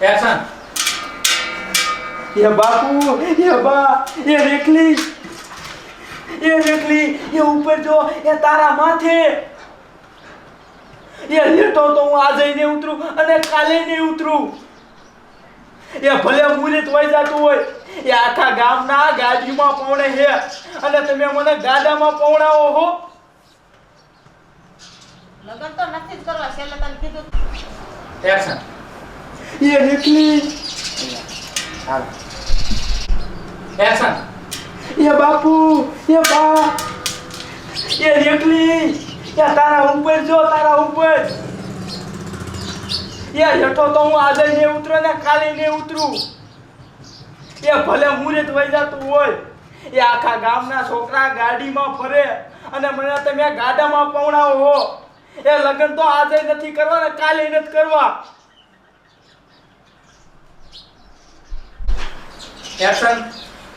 Action એ બાપુ એ બા એ રેખલી. એ રેખલી એ ઉપર જો એ તારા માથે. એ લેટો તો હું આજે નહીં ઉતરું અને કાલે નહીં ઉતરું. એ ભલે મુરીત વહી જતું હોય એ આખા ગામના ગાડીમાં પૌણે છે અને તમે મને ગાડામાં પૌણાવો હો. લગન તો નથી જ કરવા છેલ્લે તને કીધું. એક્શન એ રેખલી એક્શન એ બાપુ એ બા. એ રેખલી એ તારા ઉપર જો તારા ઉપર. એ હેઠો તો હું આજે ને ઉતરો ને કાલે ને ઉતરું. એ ભલે મુરત વહી જતું હોય એ આખા ગામના છોકરા ગાડીમાં ફરે અને મને તમે ગાડામાં પવણાવો હો એ લગ્ન તો આજે નથી કરવા ને કાલે નથી કરવા. એક્શન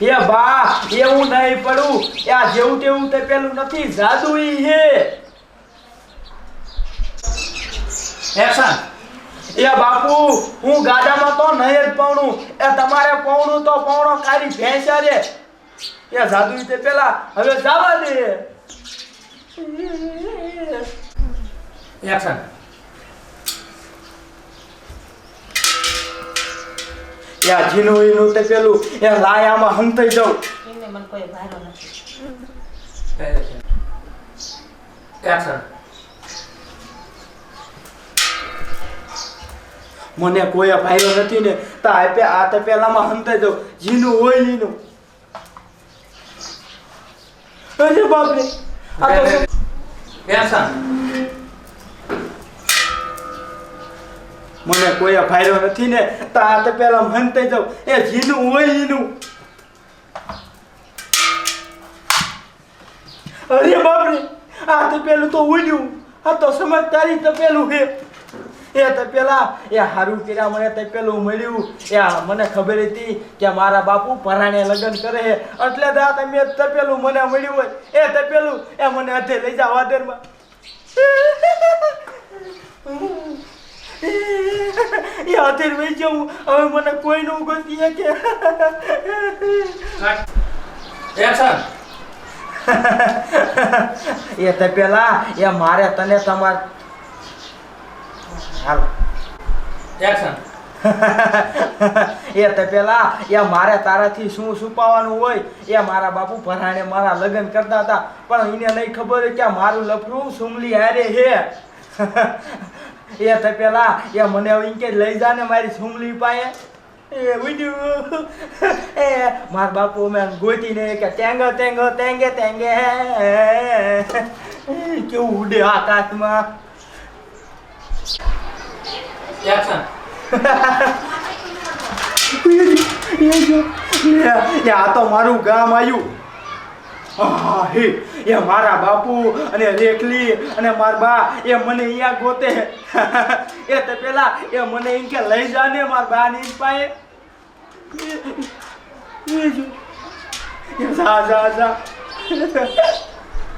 એ બા, એવું નહીં પડું. એ આ જેવું તેવું તે પેલું નથી, જાદુ ઈ હે. એક્શન એ બાપુ, હું ગાડામાં તો નહીં જ પૌણું એ તમારે પૌણું તો પૌણો કાઢી ભેંસા રે. એ જાદુ તે પેલા, હવે જવા દે. એક્શન આ જીનું ઈનું તે પેલું એ લાયામાં હંતાઈ જાઉં એમને મને કોઈ ભારો નથી. એક્શન મને કોઈ ભાઈઓ નથી ને તો આ પે આ તો પેલામાં હંતાઈ જાઉં જીનું હોય ઈનું અરે બાપરે. આ તો? એક્શન મને કોઈ ફાયદો નથી ને, તો તો પેલા મનતે જાવ એ જીનું હોય એનું અરે બાપરે, આ તો પેલું તો ઉડ્યું. આ તો સમજદારી તો પેલું હે એ તો પેલા, એ હારું કર્યા મને તો પેલું મળ્યું. એ મને ખબર હતી કે મારા બાપુ પરાણે લગ્ન કરે છે. એટલે દા તમે તપેલું મને મળ્યું હોય. એ તપેલું એ મને હાથે લઈ જાવ વાદરમાં. એ હાથે વહી જાઉં. હવે મને કોઈનું ગતિ કે એક્શન એ તો પેલા એ મારે તને તમાર હાલ. એક્શન એ તો પેલા એ મારે તારાથી શું છુપાવવાનું હોય એ મારા બાપુ ભરાણે મારા લગ્ન કરતા હતા. પણ એને નહીં ખબર કે મારું લફરું સુમલી હારે હે એ તો પેલા એ મને હવે કે લઈ જા ને મારી સુમલી પાસે. એ ઉડ્યું. એ મારા બાપુ મેં ગોતીને કે ટેંગો ટેંગો ટેંગે ટેંગે. કેવું ઉડે આકાશમાં એક્શન આ તો મારું ગામ આવ્યું. એ મારા બાપુ અને રેખલી અને મારા બા, એ મને અહીંયા ગોતે. એ તો પેલા, એ મને એમ કે લઈ જા ને મારા બા ની પાસે. એ જો. એ જા જા જા.